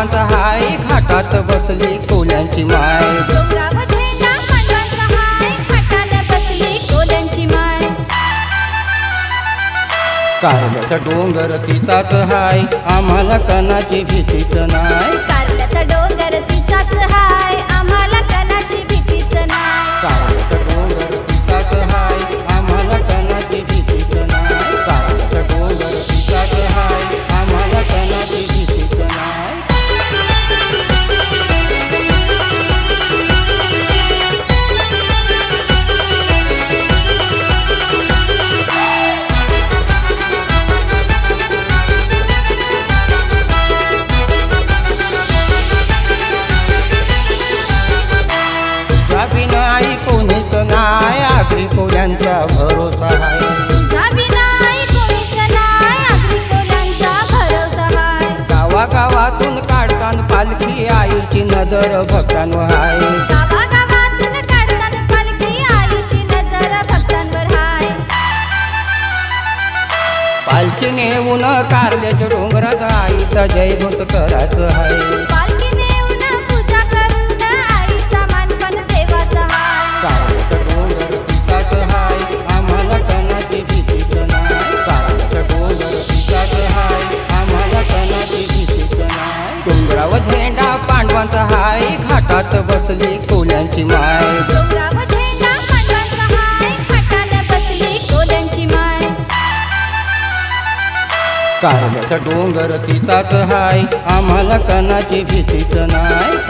पांडवांचा हाय खाटाला बसली कोल्यांची माय. कारल्याचा डोंगर तिचाच हाय आम्हाला कणाची भीतीच नाय कारल्याचा डोंगर तिचाच हाय. गावागावातून काढतान पालखी आईची नजर भक्तांवर हाय. पालखी आईची नजर भक्तांवर हाय. पालखी नेऊन कारल्याच्या डोंगरात आईचा जय घोष करायचं हाय. झेंडा पांडवांचा हाय घाटात बसली कोल्यांची माय. डोंगरावर कारल्याचा डोंगर तिचाच हाय आम्हाला कणाची भीतीच नाही.